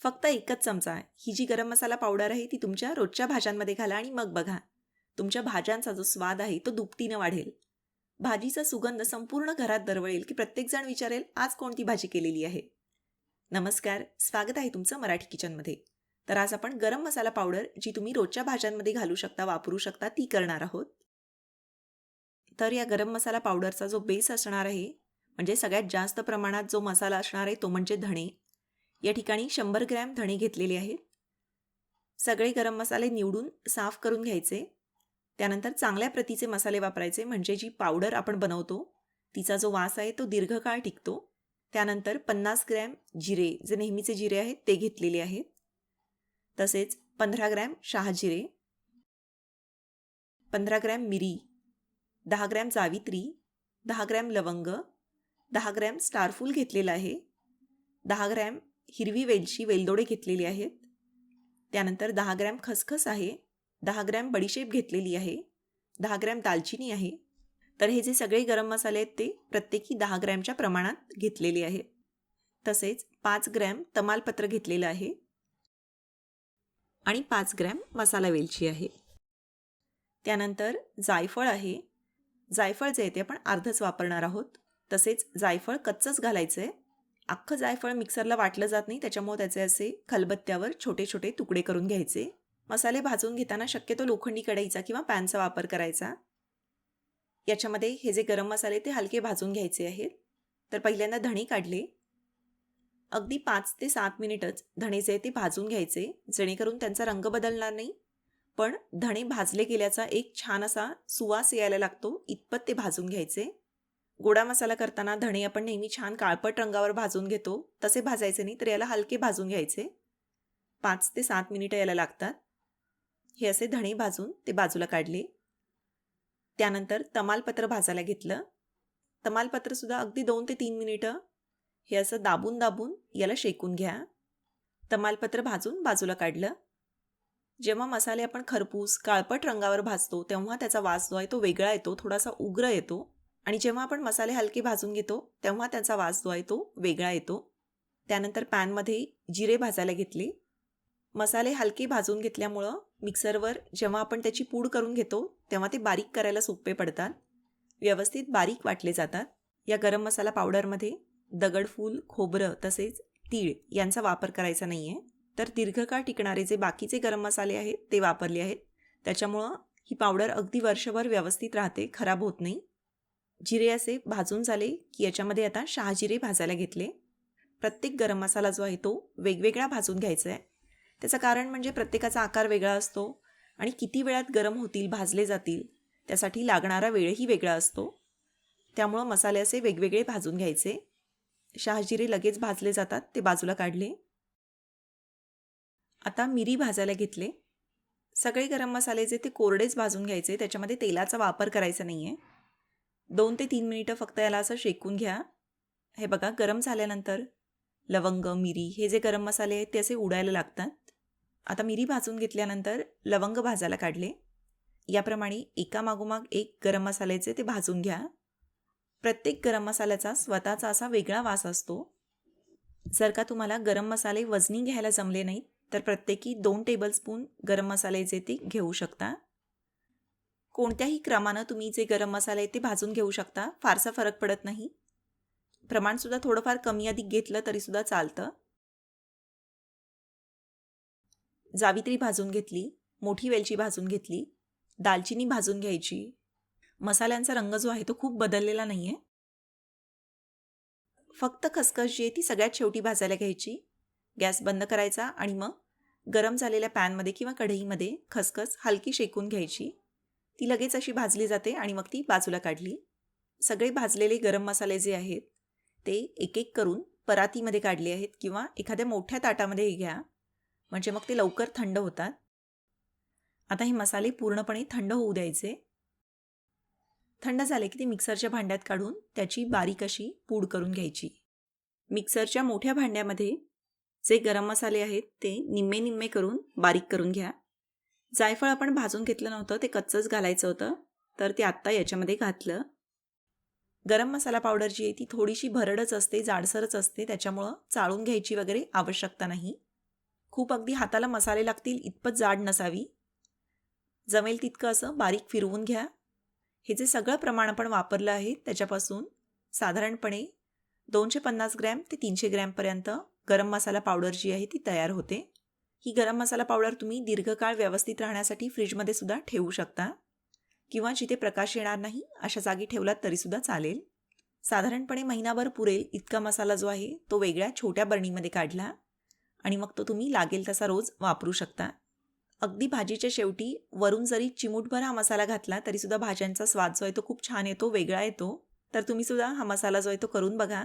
फक्त एकच चमचा. ही जी गरम मसाला पावडर आहे ती तुमच्या रोजच्या भाज्यांमध्ये घाला आणि मग बघा. तुमच्या भाज्यांचा जो स्वाद आहे तो दुपटीनं वाढेल. भाजीचा सुगंध संपूर्ण घरात दरवळेल की प्रत्येकजण विचारेल आज कोणती भाजी केलेली आहे? नमस्कार. स्वागत आहे तुमचं मराठी किचनमध्ये. तर आज आपण गरम मसाला पावडर जी तुम्ही रोजच्या भाज्यांमध्ये घालू शकता वापरू शकता ती करणार आहोत. तर या गरम मसाला पावडरचा जो बेस असणार आहे म्हणजे सगळ्यात जास्त प्रमाणात जो मसाला असणार आहे तो म्हणजे धणे. या ठिकाणी शंभर ग्रॅम धणे घेतलेले आहेत. सगळे गरम मसाले निवडून साफ करून घ्यायचे. त्यानंतर चांगल्या प्रतीचे मसाले वापरायचे म्हणजे जी पावडर आपण बनवतो तिचा जो वास आहे तो दीर्घकाळ टिकतो. त्यानंतर पन्नास ग्रॅम जिरे जे नेहमीचे जिरे आहेत ते घेतलेले आहेत. तसेच पंधरा ग्रॅम शहाजिरे पंधरा ग्रॅम मिरी दहा ग्रॅम जावित्री दहा ग्रॅम लवंग दहा ग्रॅम स्टारफूल घेतलेलं आहे दहा ग्रॅम हिरवी वेलची वेलदोडे घेतलेली आहेत. त्यानंतर दहा ग्रॅम खसखस आहे. दहा ग्रॅम बडीशेप घेतलेली आहे. दहा ग्रॅम दालचिनी आहे. तर हे जे सगळे गरम मसाले आहेत ते प्रत्येकी दहा ग्रॅमच्या प्रमाणात घेतलेले आहेत. तसेच पाच ग्रॅम तमालपत्र घेतलेलं आहे. आणि पाच ग्रॅम मसाला वेलची आहे. त्यानंतर जायफळ आहे. जायफळ जे आहे ते आपण अर्धच वापरणार आहोत. तसेच जायफळ कच्चंच घालायचं आहे अख्खं जायफळ मिक्सरला वाटलं जात नाही त्याच्यामुळे त्याचे असे खलबत्त्यावर छोटे छोटे तुकडे करून घ्यायचे. मसाले भाजून घेताना शक्यतो लोखंडी कढईचा किंवा पॅनचा वापर करायचा. याच्यामध्ये हे जे गरम मसाले ते हलके भाजून घ्यायचे आहेत. तर पहिल्यांदा धणे काढले. अगदी पाच ते सात मिनिटच धणे जे ते भाजून घ्यायचे जेणेकरून त्यांचा रंग बदलणार नाही. पण धणे भाजले गेल्याचा एक छान असा सुवास यायला लागतो इतपत ते भाजून घ्यायचे. गोडा मसाला करताना धणे आपण नेहमी छान काळपट रंगावर भाजून घेतो. तसे भाजायचे नाही तर याला हलके भाजून घ्यायचे. पाच ते सात मिनिटं याला लागतात. हे असे धणे भाजून ते बाजूला काढले. त्यानंतर तमालपत्र भाजायला घेतलं. तमालपत्रसुद्धा अगदी दोन ते तीन मिनिटं. हे असं दाबून दाबून याला शेकून घ्या. तमालपत्र भाजून बाजूला काढलं. जेव्हा मसाले आपण खरपूस काळपट रंगावर भाजतो तेव्हा त्याचा वास जो आहे तो वेगळा येतो थोडासा उग्र येतो. आणि जेव्हा आपण मसाले हलके भाजून घेतो तेव्हा त्याचा वास जो आहे तो वेगळा येतो. त्यानंतर पॅनमध्ये जिरे भाजायला घेतले. मसाले हलके भाजून घेतल्यामुळं मिक्सरवर जेव्हा आपण त्याची पूड करून घेतो तेव्हा ते बारीक करायला सोपे पडतात. व्यवस्थित बारीक वाटले जातात. या गरम मसाला पावडरमध्ये दगडफूल खोबरं तसेच तीळ यांचा वापर करायचा नाही आहे तर दीर्घकाळ टिकणारे जे बाकीचे गरम मसाले आहेत ते वापरले आहेत. त्याच्यामुळं ही पावडर अगदी वर्षभर व्यवस्थित राहते खराब होत नाही. जिरे असे भाजून झाले की याच्यामध्ये आता शहाजिरे भाजायला घेतले. प्रत्येक गरम मसाला जो आहे तो वेगवेगळा भाजून घ्यायचा आहे. त्याचं कारण म्हणजे प्रत्येकाचा आकार वेगळा असतो आणि किती वेळात गरम होतील भाजले जातील त्यासाठी लागणारा वेळही वेगळा असतो. त्यामुळं मसाले असे वेगवेगळे भाजून घ्यायचे. शहाजिरे लगेच भाजले जातात ते बाजूला काढले. आता मिरी भाजायला घेतले. सगळे गरम मसाले जे ते कोरडेच भाजून घ्यायचे त्याच्यामध्ये तेलाचा वापर करायचा नाही आहे दोन ते तीन मिनिटं फक्त याला असं शेकून घ्या. हे बघा गरम झाल्यानंतर लवंग मिरी हे जे गरम मसाले आहेत ते असे उडायला लागतात. आता मिरी भाजून घेतल्यानंतर लवंग भाजायला काढले. याप्रमाणे एका मागोमाग एक गरम मसाल्याचे ते भाजून घ्या. प्रत्येक गरम मसाल्याचा स्वतःचा असा वेगळा वास असतो. जर का तुम्हाला गरम मसाले वजनी घ्यायला जमले नाहीत तर प्रत्येकी दोन टेबलस्पून गरम मसाले जे ते घेऊ शकता. कोणत्याही क्रमानं तुम्ही जे गरम मसाले आहेत ते भाजून घेऊ शकता. फारसा फरक पडत नाही. प्रमाणसुद्धा थोडंफार कमी अधिक घेतलं तरीसुद्धा चालतं. जावित्री भाजून घेतली मोठी वेलची भाजून घेतली दालचिनी भाजून घ्यायची. मसाल्यांचा रंग जो आहे तो खूप बदललेला नाही आहे फक्त खसखस जी आहे ती सगळ्यात शेवटी भाजायला घ्यायची. गॅस बंद करायचा आणि मग गरम झालेल्या पॅनमध्ये किंवा कढईमध्ये खसखस हलकी शेकून घ्यायची. ती लगेच अशी भाजली जाते आणि मग ती बाजूला काढली. सगळे भाजलेले गरम मसाले जे आहेत ते एक एक करून परातीमध्ये काढले आहेत किंवा एखाद्या मोठ्या ताटामध्ये घ्या म्हणजे मग ते लवकर थंड होतात. आता हे मसाले पूर्णपणे थंड होऊ द्यायचे. थंड झाले की ते मिक्सरच्या भांड्यात काढून त्याची बारीक अशी पूड करून घ्यायची. मिक्सरच्या मोठ्या भांड्यामध्ये जे गरम मसाले आहेत ते निम्मे निम्मे करून बारीक करून घ्या. जायफळ आपण भाजून घेतलं नव्हतं ते कच्चंच घालायचं होतं. तर ते आत्ता याच्यामध्ये घातलं. गरम मसाला पावडर जी आहे ती थोडीशी भरडच असते जाडसरच असते त्याच्यामुळं चाळून घ्यायची वगैरे आवश्यकता नाही. खूप अगदी हाताला मसाले लागतील इतपत जाड नसावी. जमेल तितकं असं बारीक फिरवून घ्या. हे जे सगळं प्रमाण आपण वापरलं आहे त्याच्यापासून साधारणपणे दोनशे पन्नास ग्रॅम ते तीनशे ग्रॅमपर्यंत गरम मसाला पावडर जी आहे ती तयार होते. ही गरम मसाला पावडर तुम्ही दीर्घकाळ व्यवस्थित राहण्यासाठी फ्रीजमध्ये सुद्धा ठेवू शकता. किंवा जिथे प्रकाश येणार नाही अशा जागी ठेवलात तरीसुद्धा चालेल. साधारणपणे महिनाभर पुरेल इतका मसाला जो आहे तो वेगळ्या छोट्या बरणीमध्ये काढला आणि मग तो तुम्ही लागेल तसा रोज वापरू शकता. अगदी भाजीच्या शेवटी वरून जरी चिमूटभर हा मसाला घातला तरीसुद्धा भाज्यांचा स्वाद जो आहे तो खूप छान येतो वेगळा येतो. तर तुम्हीसुद्धा हा मसाला जो आहे तो करून बघा.